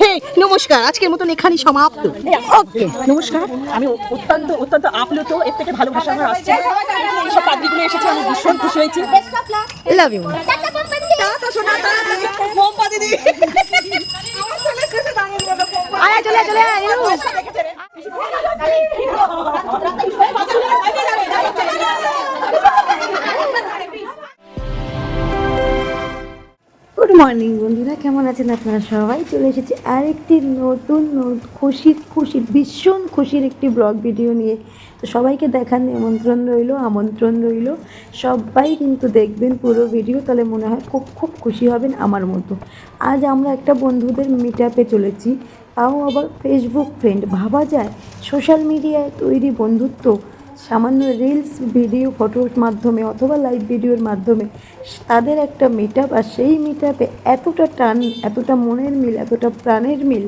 হে নমস্কার। আজকের মতন এখানে সমাপ্ত। ওকে। নমস্কার। আমি অত্যন্ত অত্যন্ত আপ্লুত। এর থেকে ভালো ভাষা আমার আসছে সব পাদ্রিগুলো এসেছে আমি ভীষণ খুশি হয়েছি। লাভ ইউ আয় মর্নিং, বন্ধুরা। কেমন আছেন আপনারা সবাই? চলে এসেছি আরেকটি নতুন খুশির খুশির ভীষণ খুশির একটি ব্লগ ভিডিও নিয়ে। তো সবাইকে দেখার নিমন্ত্রণ রইল, আমন্ত্রণ রইল। সবাই কিন্তু দেখবেন পুরো ভিডিও তাহলে মনে হয় খুব খুব খুশি হবেন আমার মতো। আজ আমরা একটা বন্ধুদের মিট আপে চলেছি, তাও আবার ফেসবুক ফ্রেন্ড ভাবা যায় সোশ্যাল মিডিয়ায় তৈরি বন্ধুত্ব সামান্য রিলস ভিডিও ফটোর মাধ্যমে অথবা লাইভ ভিডিওর মাধ্যমে তাদের একটা মিট আর সেই মিট এতটা টান, এতটা মনের মিল, এতটা প্রাণের মিল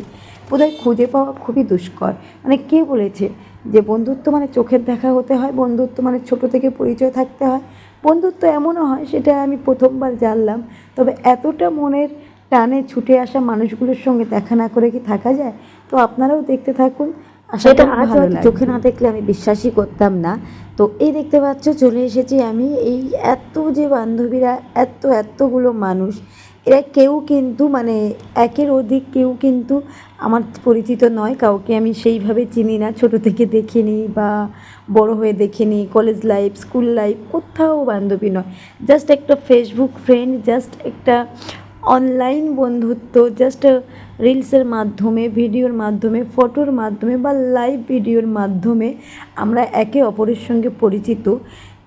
বোধহয় খুঁজে পাওয়া খুবই দুষ্কর। মানে কে বলেছে যে বন্ধুত্ব মানে চোখের দেখা হতে হয়, বন্ধুত্ব মানে ছোট থেকে পরিচয় থাকতে হয়। বন্ধুত্ব এমনও হয়, সেটা আমি প্রথমবার জানলাম। তবে এতটা মনের টানে ছুটে আসা মানুষগুলোর সঙ্গে দেখা না করে কি থাকা যায়? তো আপনারাও দেখতে থাকুন। সেটা আজ হয়তো চোখে না দেখলে আমি বিশ্বাসই করতাম না। তো এই দেখতে পাচ্ছ চলে এসেছি আমি এই এত যে বান্ধবীরা এত এতগুলো মানুষ এরা কেউ কিন্তু মানে একের অধিক কেউ কিন্তু আমার পরিচিত নয় কাউকে আমি সেইভাবে চিনি না ছোট থেকে দেখিনি বা বড় হয়ে দেখিনি কলেজ লাইফ স্কুল লাইফ কোথাও বান্ধবী নয়। জাস্ট একটা ফেসবুক ফ্রেন্ড জাস্ট একটা অনলাইন বন্ধুত্ব জাস্ট রিলসের মাধ্যমে ভিডিওর মাধ্যমে ফটোর মাধ্যমে বা লাইভ ভিডিওর মাধ্যমে আমরা একে অপরের সঙ্গে পরিচিত।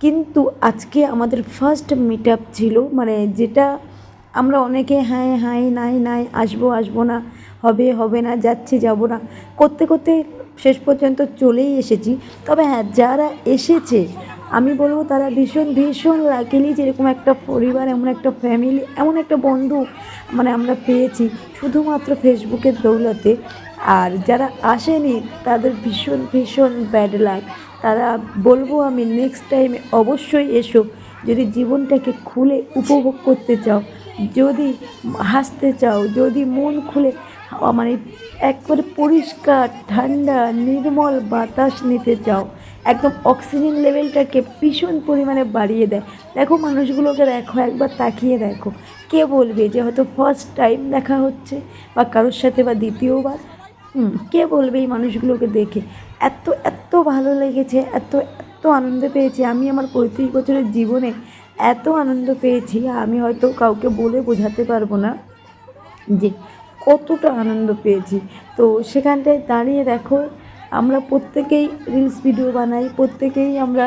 কিন্তু আজকে আমাদের ফার্স্ট মিট আপ ছিল মানে যেটা আমরা অনেকে হ্যাঁ হ্যাঁ নাই নাই, আসব আসব না, হবে হবে না, যাচ্ছি, যাব না, করতে করতে শেষ পর্যন্ত চলেই এসেছি। তবে হ্যাঁ যারা এসেছে আমি বলব তারা ভীষণ ভীষণ লাকিলি যেরকম একটা পরিবার, এমন একটা ফ্যামিলি এমন একটা বন্ধু মানে আমরা পেয়েছি। শুধুমাত্র ফেসবুকের দৌলতে। আর যারা আসেনি, তাদের ভীষণ ভীষণ ব্যাড লাক তারা বলব আমি নেক্সট টাইমে অবশ্যই এসো। যদি জীবনটাকে খুলে উপভোগ করতে চাও, যদি হাসতে চাও, যদি মন খুলে মানে একবারে পরিষ্কার, ঠান্ডা, নির্মল বাতাস নিতে চাও একদম অক্সিজেন লেভেলটাকে ভীষণ পরিমাণে বাড়িয়ে দেয়। দেখো মানুষগুলোকে দেখো, একবার তাকিয়ে দেখো। কে বলবে যে হয়তো ফার্স্ট টাইম দেখা হচ্ছে বা কারোর সাথে বা দ্বিতীয়বার? কে বলবে এই মানুষগুলোকে দেখে? এত এত ভালো লেগেছে, এত এত আনন্দ পেয়েছি। আমি আমার পঁয়ত্রিশ বছরের জীবনে এত আনন্দ পেয়েছি, আমি হয়তো কাউকে বলে বোঝাতে পারব না যে কতটা আনন্দ পেয়েছি। তো সেখানটায় দাঁড়িয়ে দেখো আমরা প্রত্যেকেই রিলস ভিডিও বানাই, প্রত্যেকেই আমরা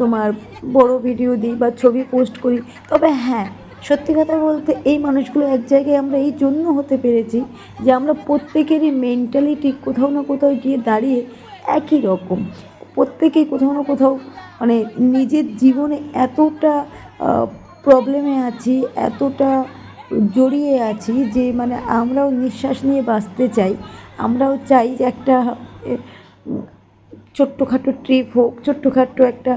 তোমার বড় ভিডিও দিই বা ছবি পোস্ট করি। তবে হ্যাঁ সত্যি কথা বলতে এই মানুষগুলো এক জায়গায় আমরা এই জন্য হতে পেরেছি যে আমরা প্রত্যেকেরই মেন্টালিটি কোথাও না কোথাও গিয়ে দাঁড়িয়ে একই রকম। প্রত্যেকেই কোথাও না কোথাও মানে নিজের জীবনে এতটা প্রবলেমে আছি, এতটা জড়িয়ে আছি যে মানে আমরাও নিঃশ্বাস নিয়ে বাঁচতে চাই। আমরাও চাই যে একটা ছোট্টখাটো ট্রিপ হোক ছোট্টখাটো একটা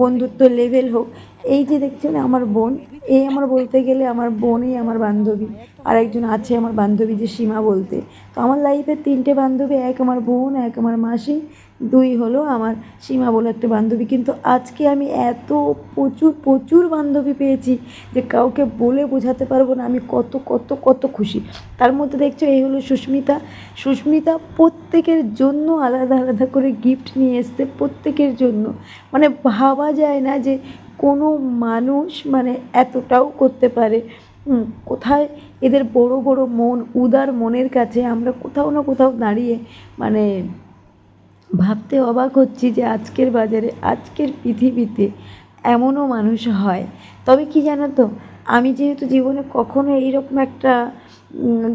বন্ধুত্ব লেভেল হোক, এই যে দেখছেন আমার বোন, এই আমার বলতে গেলে আমার বোনই আমার বান্ধবী আর একজন আছে আমার বান্ধবী যে সীমা বলতে। তো আমার লাইফে তিনটে বান্ধবী, এক আমার বোন, এক আমার মাসি, দুই হলো আমার সীমা বলে একটা বান্ধবী। কিন্তু আজকে আমি এত প্রচুর প্রচুর বান্ধবী পেয়েছি যে কাউকে বলে বোঝাতে পারব না, আমি কত কত কত খুশি। তার মধ্যে দেখছ, এই হলো সুস্মিতা। সুস্মিতা প্রত্যেকের জন্য আলাদা আলাদা করে গিফট নিয়ে এসছে, প্রত্যেকের জন্য। মানে ভাবা যায় না যে কোনো মানুষ মানে এতটাও করতে পারে। কোথায় এদের বড় বড় মন, উদার মনের কাছে আমরা কোথাও না কোথাও দাঁড়িয়ে মানে ভাবতে অবাক হচ্ছি যে আজকের বাজারে, আজকের পৃথিবীতে এমনও মানুষ হয়। তবে কি জানো তো আমি যেহেতু জীবনে কখনো এইরকম একটা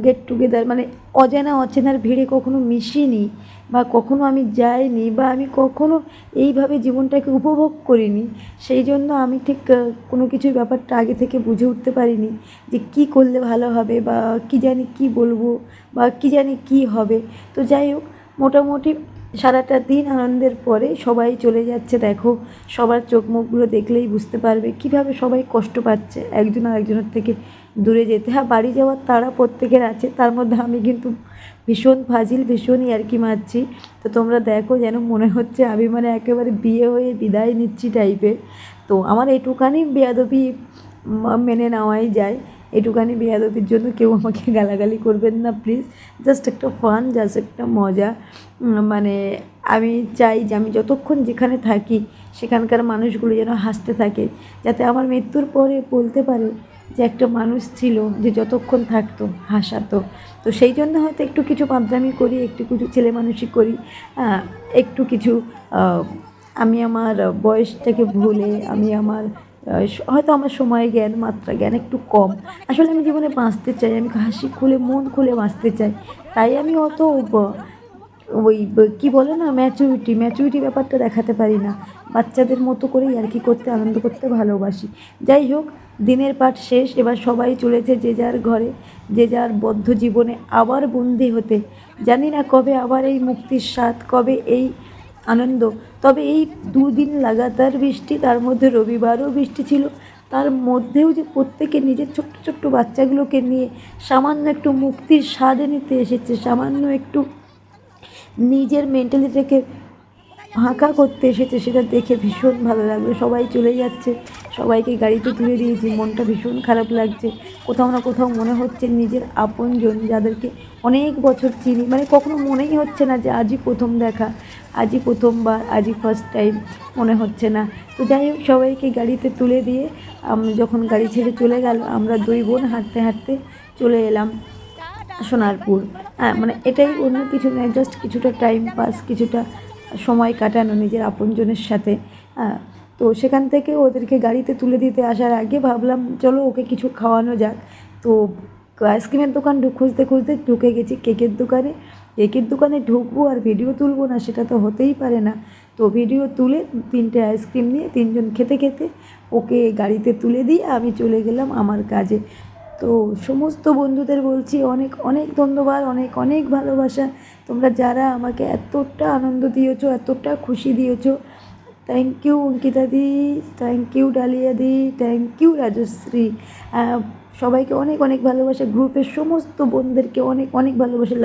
গেট টুগেদার মানে অজানা অচেনার ভিড়ে কখনো মিশিনি বা কখনো আমি যাইনি বা আমি কখনো এইভাবে জীবনটাকে উপভোগ করিনি, সেই জন্য আমি ঠিক কোনো কিছুর ব্যাপারটা আগে থেকে বুঝে উঠতে পারিনি যে কি করলে ভালো হবে বা কি জানি কি বলব বা কি জানি কি হবে। তো যাই হোক, মোটামুটি সারাটা দিন আনন্দের পরে সবাই চলে যাচ্ছে, দেখো। সবার চোখ মুখগুলো দেখলেই বুঝতে পারবে কীভাবে সবাই কষ্ট পাচ্ছে একজন আর একজনের থেকে দূরে যেতে। হ্যাঁ বাড়ি যাওয়ার তারা প্রত্যেকের আছে, তার মধ্যে আমি কিন্তু ভীষণ ফাজিল, ভীষণ ইয়ার্কি মারছি। তো তোমরা দেখো যেন মনে হচ্ছে আমি মানে একেবারে বিয়ে হয়ে বিদায় নিচ্ছি টাইপের তো আমার এইটুখানি বেয়াদবি মেনে নেওয়াই যায়। এটুখানি বেয়াদবির জন্য কেউ আমাকে গালাগালি করবেন না প্লিজ জাস্ট একটা ফান জাস্ট একটা মজা। মানে আমি চাই যে আমি যতক্ষণ যেখানে থাকি, সেখানকার মানুষগুলো যেন হাসতে থাকে, যাতে আমার মৃত্যুর পরে বলতে পারে যে একটা মানুষ ছিল যে যতক্ষণ থাকতো, হাসাতো। তো সেই জন্য হয়তো একটু কিছু পাবদামি করি, একটু কিছু ছেলে মানুষই করি। একটু কিছু আমি আমার বয়সটাকে ভুলে, আমি আমার হয়তো আমার সময়, জ্ঞান, মাত্রা, জ্ঞান একটু কম। আসলে আমি জীবনে বাঁচতে চাই, আমি হাসি খুলে, মন খুলে বাঁচতে চাই। তাই আমি অত ওই কি বলে না ম্যাচুরিটি ম্যাচুরিটি ব্যাপারটা দেখাতে পারি না। বাচ্চাদের মতো করেই আর কি করতে, আনন্দ করতে ভালোবাসি। যাই হোক, দিনের পাঠ শেষ, এবার সবাই চলেছে যে যার ঘরে, যে যার বদ্ধ জীবনে আবার বন্দি হতে। জানি না কবে আবার এই মুক্তির স্বাদ, কবে এই আনন্দ। তবে এই দুদিন লাগাতার বৃষ্টি, তার মধ্যে রবিবারও বৃষ্টি ছিল। তার মধ্যেও যে প্রত্যেকে নিজের ছোট্ট ছোট্ট বাচ্চাগুলোকে নিয়ে সামান্য একটু মুক্তির স্বাদে নিতে এসেছে, সামান্য একটু নিজের মেন্টালিটিকে ফাঁকা করতে এসেছে, সেটা দেখে ভীষণ ভালো লাগল। সবাই চলে যাচ্ছে। সবাইকে গাড়িতে তুলে দিয়েছি, মনটা ভীষণ খারাপ লাগছে। কোথাও না কোথাও মনে হচ্ছে নিজের আপনজন যাদেরকে অনেক বছর চিনি মানে কখনো মনেই হচ্ছে না যে আজই প্রথম দেখা, আজই প্রথমবার, আজই ফার্স্ট টাইম মনে হচ্ছে না। তো যাই হোক, সবাইকে গাড়িতে তুলে দিয়ে যখন গাড়ি ছেড়ে চলে গেল, আমরা দুই বোন হাঁটতে হাঁটতে চলে এলাম সোনারপুর। হ্যাঁ মানে এটাই অন্য কিছু নয় জাস্ট কিছুটা টাইম পাস কিছুটা সময় কাটানো নিজের আপনজনের সাথে। হ্যাঁ তো সেখান থেকে ওদেরকে গাড়িতে তুলে দিতে আসার আগে ভাবলাম, চলো ওকে কিছু খাওয়ানো যাক। তো আইসক্রিমের দোকান খুঁজতে খুঁজতে ঢুকে গেছি কেকের দোকানে। কেকের দোকানে ঢুকবো আর ভিডিও তুলবো না, সেটা তো হতেই পারে না। তো ভিডিও তুলে তিনটে আইসক্রিম নিয়ে তিনজন খেতে খেতে ওকে গাড়িতে তুলে দিয়ে আমি চলে গেলাম আমার কাজে। তো সমস্ত বন্ধুদের বলছি, অনেক অনেক ধন্যবাদ, অনেক অনেক ভালোবাসা। তোমরা যারা আমাকে এতটা আনন্দ দিয়েছ, এতটা খুশি দিয়েছ thank you Ankita the thank you Dalia the thank you Rajashree সবাইকে অনেক অনেক ভালোবাসা। গ্রুপের সমস্ত বোনদেরকে অনেক অনেক ভালোবাসা।